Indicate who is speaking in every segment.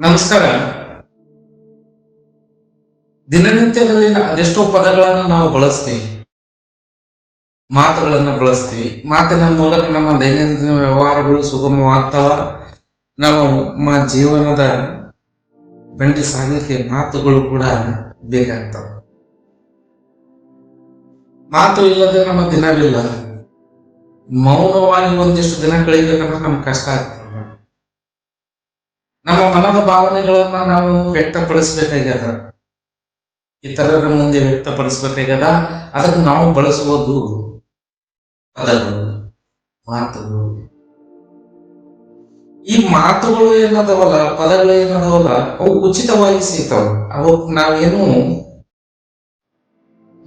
Speaker 1: ನಮಸ್ಕಾರ. ದಿನನಿತ್ಯದಲ್ಲಿ ಅದೆಷ್ಟೋ ಪದಗಳನ್ನು ನಾವು ಬಳಸ್ತೀವಿ. ಮಾತುಗಳನ್ನು ಬಳಸ್ತೀವಿ. ಮಾತಿನ ಮೂಲಕ ನಮ್ಮ ದೈನಂದಿನ ವ್ಯವಹಾರಗಳು ಸುಗಮವಾಗ್ತಾವ. ನಾವು ನಮ್ಮ ಜೀವನದ ಬಂಡಿ ಸಾಗಲಿಕ್ಕೆ ಮಾತುಗಳು ಕೂಡ ಬೇಕಾಗ್ತವೆ. ಮಾತು ಇಲ್ಲದೆ ನಮ್ಮ ದಿನವಿಲ್ಲ. ಮೌನವಾಗಿ ಒಂದಿಷ್ಟು ದಿನ ಕಳೆಯಬೇಕಂದ್ರೆ ನಮ್ಗೆ ಕಷ್ಟ ಆಗ್ತದೆ. ನಮ್ಮ ಮನದ ಭಾವನೆಗಳನ್ನ ನಾವು ವ್ಯಕ್ತಪಡಿಸ್ಬೇಕಾಗ್ಯದ. ಇತರರ ಮುಂದೆ ವ್ಯಕ್ತಪಡಿಸ್ಬೇಕಾಗ್ಯದ. ಅದಕ್ಕೆ ನಾವು ಬಳಸುವುದು ಪದಗಳು ಮಾತುಗಳು. ಈ ಮಾತುಗಳು ಏನದವಲ್ಲ, ಪದಗಳು ಏನದವಲ್ಲ, ಅವು ಉಚಿತವಾಗಿ ಸಿಗ್ತಾವ. ಅವು ನಾವೇನು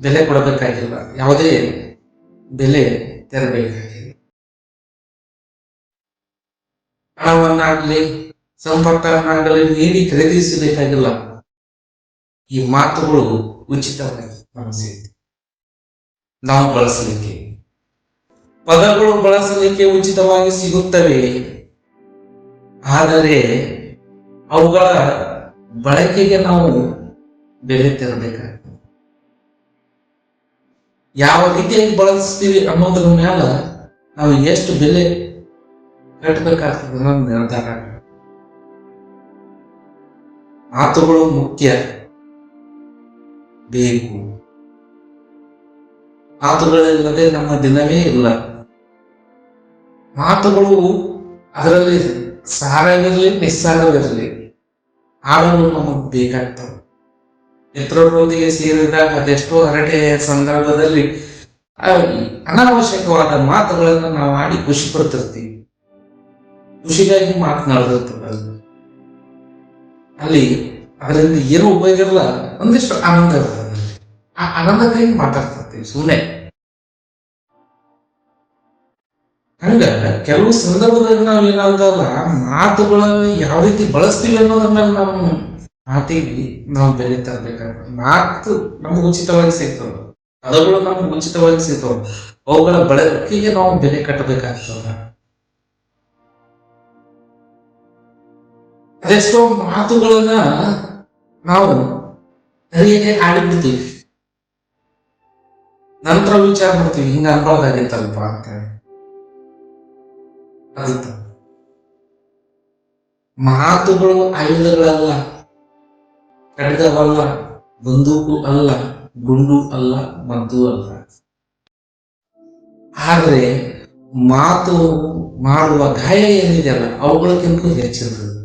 Speaker 1: ಬೆಲೆ ಕೊಡಬೇಕಾಗಿಲ್ಲ. ಯಾವುದೇ ಬೆಲೆ ತೆರಬೇಕಾಗಿಲ್ಲ. ಹಣವನ್ನಾಗ್ಲಿ ಸಂಪತ್ತನ್ನಾಗಲಿ ನೀಡಿ ಖರೀದಿಸಬೇಕಾಗಿಲ್ಲ, ಈ ಮಾತುಗಳು ಉಚಿತವಾಗಿ ನಾವು ಬಳಸಲಿಕ್ಕೆ. ಪದಗಳು ಬಳಸಲಿಕ್ಕೆ ಉಚಿತವಾಗಿ ಸಿಗುತ್ತವೆ. ಆದರೆ ಅವುಗಳ ಬಳಕೆಗೆ ನಾವು ಬೆಲೆ ತೆರಬೇಕಾಗ್ತದೆ. ಯಾವ ರೀತಿಯಾಗಿ ಬಳಸ್ತೀವಿ ಅನ್ನೋದ್ರ ಮೇಲೆ ನಾವು ಎಷ್ಟು ಬೆಲೆ ಕಟ್ಟಬೇಕಾಗ್ತದೆ ಅನ್ನೋದು ನಿರ್ಧಾರ. ಮಾತುಗಳು ಮುಖ್ಯ. ಬೇಕು. ಮಾತುಗಳಿಲ್ಲದೆ ನಮ್ಮ ದಿನವೇ ಇಲ್ಲ. ಮಾತುಗಳು ಅದರಲ್ಲಿ ಸಾರವಿರಲಿ, ನಿಸ್ಸಾರವಿರಲಿ. ಆಡಲು ನಮಗೆ ಬೇಕಾಗ್ತವೆ. ಮಿತ್ರರೊಂದಿಗೆ ಸೇರಿದಾಗ ಅದೆಷ್ಟೋ ಹರಟೆ ಸಂದರ್ಭದಲ್ಲಿ ಅನಾವಶ್ಯಕವಾದ ಮಾತುಗಳನ್ನು ನಾವು ಆಡಿ ಖುಷಿ ಪಡ್ತಿರ್ತೀವಿ ಖುಷಿಗಾಗಿ ಮಾತನಾಡಿರ್ತದೆ ಅಲ್ಲಿ ಅದರಿಂದ ಏನು ಉಪಯೋಗ ಇರಲ್ಲ ಒಂದಿಷ್ಟು ಆನಂದ ಇರ್ತದೆ ಆ ಆನಂದಕ್ಕಾಗಿ ಮಾತಾಡ್ತಿರ್ತೀವಿ ಸುಮ್ಮನೆ ಹಂಗ ಕೆಲವು ಸಂದರ್ಭದಲ್ಲಿ ನಾವು ಏನಂದಲ್ಲ ಮಾತುಗಳನ್ನು ಯಾವ ರೀತಿ ಬಳಸ್ತೀವಿ ಅನ್ನೋದ್ರ ಮೇಲೆ ನಾವು ಮಾತಿಗೆ ನಾವು ಬೆಲೆ ತರಬೇಕಾಗ್ತದೆ ಮಾತು ನಮ್ಗೆ ಉಚಿತವಾಗಿ ಸಿಗ್ತವೆ ಪದಗಳು ನಮ್ಗೆ ಉಚಿತವಾಗಿ ಸಿಗ್ತವೆ. ಅವುಗಳ ಬಳಕೆಗೆ ನಾವು ಬೆಲೆ ಕಟ್ಟಬೇಕಾಗ್ತದೆ. ಅದೆಷ್ಟೋ ಮಾತುಗಳನ್ನ ನಾವು ಸರಿಯಾಗಿ ಆಡಿಬಿಡ್ತೀವಿ. ನಂತರ ವಿಚಾರ ಮಾಡ್ತೀವಿ, ಹಿಂಗ ಅನ್ಕೊಳ್ಳೋದಾಗಿತ್ತಲ್ಪ ಅಂತ ತಪ್ಪು. ಮಾತುಗಳು ಆಯುಧಗಳಲ್ಲ ಖಡ್ಗವಲ್ಲ ಬಂದೂಕು ಅಲ್ಲ, ಗುಂಡು ಅಲ್ಲ, ಮದ್ದು ಅಲ್ಲ. ಆದ್ರೆ ಮಾತು ಮಾಡುವ ಗಾಯ ಏನಿದೆಯಲ್ಲ ಅವುಗಳಕ್ಕಿಂತ ಹೆಚ್ಚಿರ್ತದೆ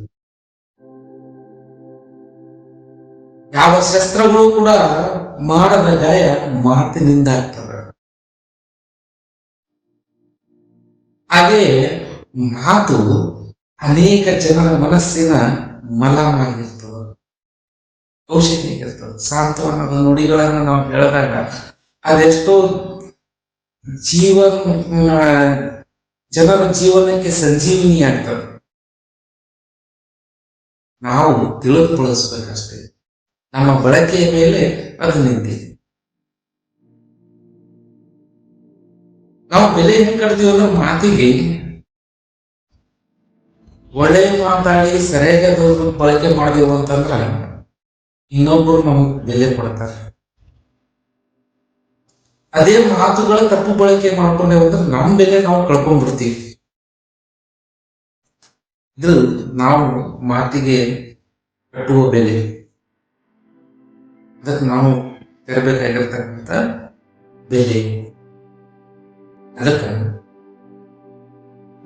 Speaker 1: ಯಾವ ಶಸ್ತ್ರಗಳು ಕೂಡ ಮಾಡದ ಗಾಯ ಮಾತಿನಿಂದ ಆಗ್ತದೆ. ಹಾಗೆ ಮಾತು ಅನೇಕ ಜನರ ಮನಸ್ಸಿನ ಮಲವಾಗಿರ್ತದೆ. ಔಷಧಿ ಆಗಿರ್ತದೆ ಸಾಂತ್ವನದ ನುಡಿಗಳನ್ನು ನಾವು ಹೇಳಿದಾಗ ಅದೆಷ್ಟೋ ಜೀವನ ಜನರ ಜೀವನಕ್ಕೆ ಸಂಜೀವಿನಿ ಆಗ್ತದೆ ನಾವು ತಿಳಿದು ನಮ್ಮ ಬಳಕೆಯ ಮೇಲೆ ಅದು ನಿಂತಿದೆ. ನಾವು ಬೆಲೆ ಹೆಂಗ್ ಕಡ್ದೀವಿ ಅನ್ನೋ ಮಾತಿಗೆ ಒಳ್ಳೆ ಮಾತಾಡಿ ಸರಿಯಾಗಿ ಅದನ್ನು ಬಳಕೆ ಮಾಡಿದೆವು ಅಂತಂದ್ರ ಇನ್ನೊಬ್ರು ನಮಗ್ ಬೆಲೆ ಕೊಡ್ತಾರೆ. ಅದೇ ಮಾತುಗಳ ತಪ್ಪು ಬಳಕೆ ಮಾಡ್ಕೊಂಡೇವು ಅಂದ್ರೆ ನಮ್ ಬೆಲೆ ನಾವು ಕಳ್ಕೊಂಡ್ಬಿಡ್ತೀವಿ ಇದು ನಾವು ಮಾತಿಗೆ ಕಟ್ಟುವ ಬೆಲೆ. ಅದಕ್ಕೆ ನಾವು ತೆರಬೇಕಾಗಿರ್ತಕ್ಕಂಥ ಬೆಲೆ ಅದಕ್ಕೆ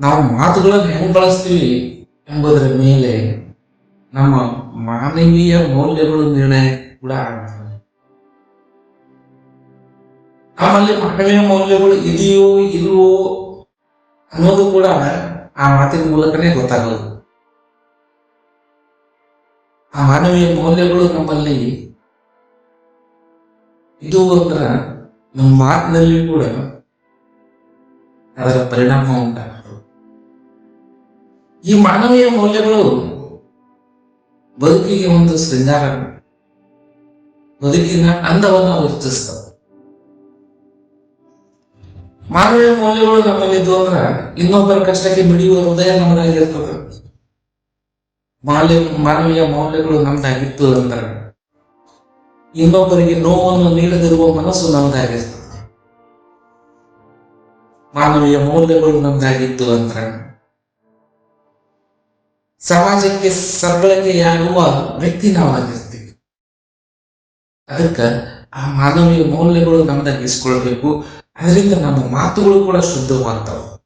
Speaker 1: ನಾವು ಮಾತುಗಳನ್ನು ಹೆಂಗೆ ಬಳಸ್ತೀವಿ ಎಂಬುದರ ಮೇಲೆ ನಮ್ಮ ಮಾನವೀಯ ಮೌಲ್ಯಗಳು ನಿರ್ಣಯ ಕೂಡ ಆಗ್ತವೆ. ನಮ್ಮಲ್ಲಿ ಮಾನವೀಯ ಮೌಲ್ಯಗಳು ಇದೆಯೋ ಇಲ್ವೋ ಅನ್ನೋದು ಕೂಡ ಆ ಮಾತಿನ ಮೂಲಕನೇ ಗೊತ್ತಾಗೋದು. ಆ ಮಾನವೀಯ ಮೌಲ್ಯಗಳು ನಮ್ಮಲ್ಲಿ ಇದು ಅಂದ್ರ ನಮ್ಮ ಮಾತಿನಲ್ಲಿ ಕೂಡ ಅದರ ಪರಿಣಾಮ ಉಂಟಾಗ್ತದೆ ಈ ಮಾನವೀಯ ಮೌಲ್ಯಗಳು ಬದುಕಿಗೆ ಒಂದು ಶೃಂಗಾರ. ಬದುಕಿನ ಅಂದವನ್ನು ವರ್ತಿಸ್ತವೆ. ಮಾನವೀಯ ಮೌಲ್ಯಗಳು ನಮ್ಮಲ್ಲಿದ್ದು ಅಂದ್ರ ಇನ್ನೊಬ್ಬರ ಕಷ್ಟಕ್ಕೆ ಬಿಡಿಯುವ ಹೃದಯ ನಮ್ಮದಾಗಿರ್ತದೆ ಮಾನವೀಯ ಮೌಲ್ಯಗಳು ನಮ್ದಾಗಿತ್ತು ಅಂದ್ರೆ ಇನ್ನೊಬ್ಬರಿಗೆ ನೋವನ್ನು ನೀಡದಿರುವ ಮನಸ್ಸು ನಮ್ದಾಗಿರ್ತದೆ ಮಾನವೀಯ ಮೌಲ್ಯಗಳು ನಮ್ದಾಗಿದ್ದು ಅಂದ್ರೆ ಸಮಾಜಕ್ಕೆ ಸರಳತೆಯಾಗುವ ವ್ಯಕ್ತಿ ನಾವಾಗಿರ್ತೀವಿ. ಅದಕ್ಕೆ ಆ ಮಾನವೀಯ ಮೌಲ್ಯಗಳು ನಮ್ದಾಗಿಸ್ಕೊಳ್ಬೇಕು ಅದರಿಂದ ನಮ್ಮ ಮಾತುಗಳು ಕೂಡ ಶುದ್ಧವಾಗ್ತಾವ.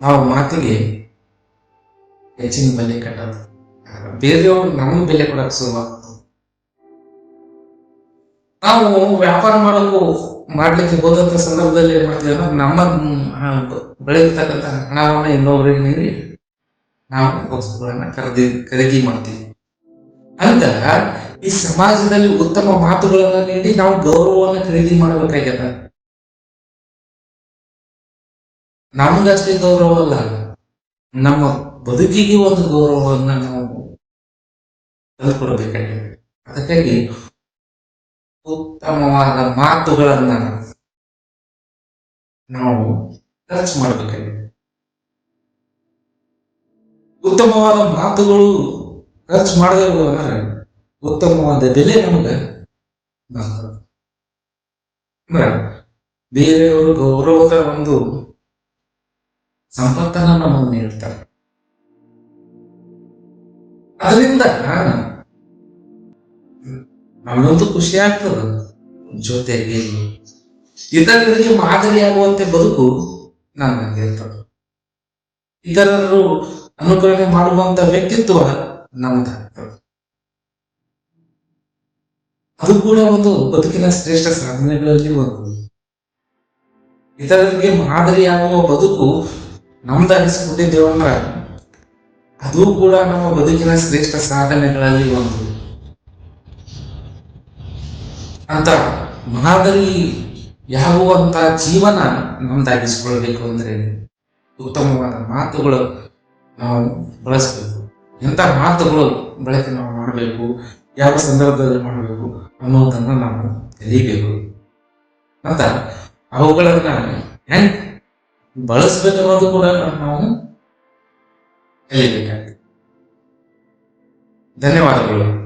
Speaker 1: ನಾವು ಮಾತಿಗೆ ಹೆಚ್ಚಿನ ಬೆಲೆ ಕಟ್ಟೋದು. ಬೇರೆಯವರು ನಮ್ಮ ಬೆಲೆ ಕೊಡಕ್ಕೆ ಶುರುವಾಗ್ತದೆ ನಾವು ವ್ಯಾಪಾರ ಮಾಡಲು, ಮಾಡ್ಲಿಕ್ಕೆ ಹೋದಂತ ಸಂದರ್ಭದಲ್ಲಿ ಏನ್ ಮಾಡ್ತೀವಿ ಅಂದ್ರೆ ನಮ್ಮ ಬೆಳೆದಿರ್ತಕ್ಕಂಥ ಹಣವನ್ನ ಇನ್ನೊಬ್ಬರಿಗೆ ನೀಡಿ ನಾವು ವಸ್ತುಗಳನ್ನ ಖರೀದಿ ಖರೀದಿ ಮಾಡ್ತೀವಿ. ಅಂತ ಈ ಸಮಾಜದಲ್ಲಿ ಉತ್ತಮ ಮಾತುಗಳನ್ನ ನೀಡಿ ನಾವು ಗೌರವವನ್ನು ಖರೀದಿ ಮಾಡಬೇಕಾಗ್ಯದ. ನಮಗಷ್ಟೇ ಗೌರವ ಅಲ್ಲ, ನಮ್ಮ ಬದುಕಿಗೆ ಒಂದು ಗೌರವವನ್ನ ನಾವು ತಂದುಕೊಡಬೇಕಾಗಿದೆ ಅದಕ್ಕಾಗಿ ಉತ್ತಮವಾದ ಮಾತುಗಳನ್ನ ನಾವು ಖರ್ಚು ಮಾಡಬೇಕಾಗಿದೆ. ಉತ್ತಮವಾದ ಮಾತುಗಳು ಖರ್ಚು ಮಾಡದೆ ಹೋದ್ರೆ ಉತ್ತಮವಾದ ಬೆಲೆ ನಮಗೆ ಅಂದ್ರೆ ಬೇರೆಯವರು ಗೌರವದ ಒಂದು ಸಂಪತ್ತನ್ನ ನಮಗೆ ನೀಡ್ತಾರೆ. ಅದರಿಂದ ನಮಗಂತೂ ಖುಷಿ ಆಗ್ತದ ಜೊತೆಗೆ ಇತರರಿಗೆ ಮಾದರಿಯಾಗುವಂತೆ ಬದುಕು ನಮಗಿರ್ತದೆ ಇತರರು ಅನುಕರಣೆ ಮಾಡುವಂತ ವ್ಯಕ್ತಿತ್ವ ನಮ್ಮದಾಗ್ತದೆ ಅದು ಕೂಡ ಒಂದು ಬದುಕಿನ ಶ್ರೇಷ್ಠ ಸಾಧನೆಗಳಲ್ಲಿ ಒಂದು. ಇತರರಿಗೆ ಮಾದರಿಯಾಗುವ ಬದುಕು ನಮ್ದಾಗಿಸಿಕೊಂಡಿದ್ದೇವಂದ್ರ ಅದು ಕೂಡ ನಮ್ಮ ಬದುಕಿನ ಶ್ರೇಷ್ಠ ಸಾಧನೆಗಳಲ್ಲಿ ಒಂದು. ಅಂತ ಮಾದರಿ ಯಾಗುವಂತ ಜೀವನ ನಮ್ದಾಗಿಸ್ಕೊಳ್ಬೇಕು ಅಂದ್ರೆ ಉತ್ತಮವಾದ ಮಾತುಗಳು ನಾವು ಬಳಸಬೇಕು. ಎಂತ ಮಾತುಗಳು ಬಳಕೆ ನಾವು ಮಾಡಬೇಕು, ಯಾವ ಸಂದರ್ಭದಲ್ಲಿ ಮಾಡಬೇಕು ಅನ್ನೋದನ್ನ ನಾವು ಕಲಿಬೇಕು ಅಂತ ಅವುಗಳನ್ನ ಹೆಂಗ್ ಬಳಸ್ಬೇಕು ಅನ್ನೋದು ಕೂಡ ನಾವು ಕಲಿಬೇಕಾಗ್ತದೆ ಧನ್ಯವಾದಗಳು.